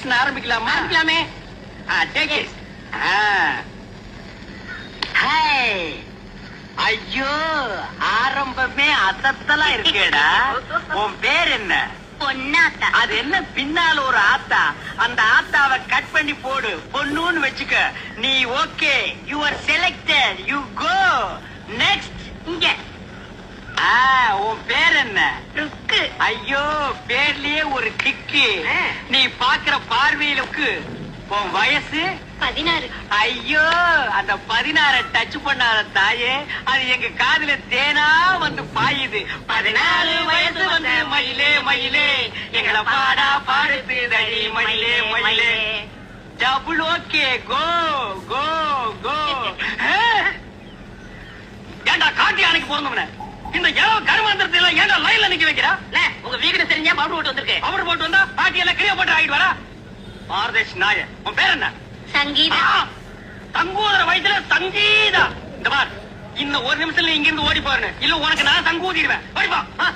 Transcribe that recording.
Introduction ஆரம்பிக்கலாமா? ஆரம்பிக்கலாமே. Take it ஐயோ ஆரம்பமே அசத்தலா இருக்கேடா. உன் பேர் என்ன? பொன்னாத்தா. அது என்ன பின்னால ஒரு ஆத்தா? அந்த ஆத்தாவை கட் பண்ணி போடு. பொண்ணுன்னு வச்சுக்க. நீ okay. You are selected you go next இங்க. ஆ உன் பேர் என்ன? ஐயோ பேர்லயே ஒரு கிக்கு. நீ பாக்குற பார்வையிலுக்கு உன் வயசு பதினாறு. ஐயோ அந்த பதினாற டச் பண்ணாத தாயே அது எங்க காதுல தேனா வந்து பாயுது. பதினாலு வயசு வந்து மயிலே மயிலே எங்களை பாடா பாடுது தடி மயிலே மயிலே. டபுள் ஓகே கோ கோ கோ ஏண்டா காட்டி அணைக்கு போறவன இந்த ஏழோ கருமாந்திரத்தை எல்லாம் ஏண்டா பவுடர் போட்டு வந்திருக்கேன் அவர் போட்டு வந்தா பாட்டி எல்லாம் கிரியா போட்டு ஆகிட்டு வரா பாரதேஷ் நாய உன் பேர் என்ன? சங்கீதா. தங்கூதர வயசுல சங்கீதா. இந்த பார் இன்னும் ஒரு நிமிஷத்துல இங்க இருந்து ஓடி போறேன் இல்ல உனக்கு நான் தங்கூதிடுவேன் ஓடி போ ஆ.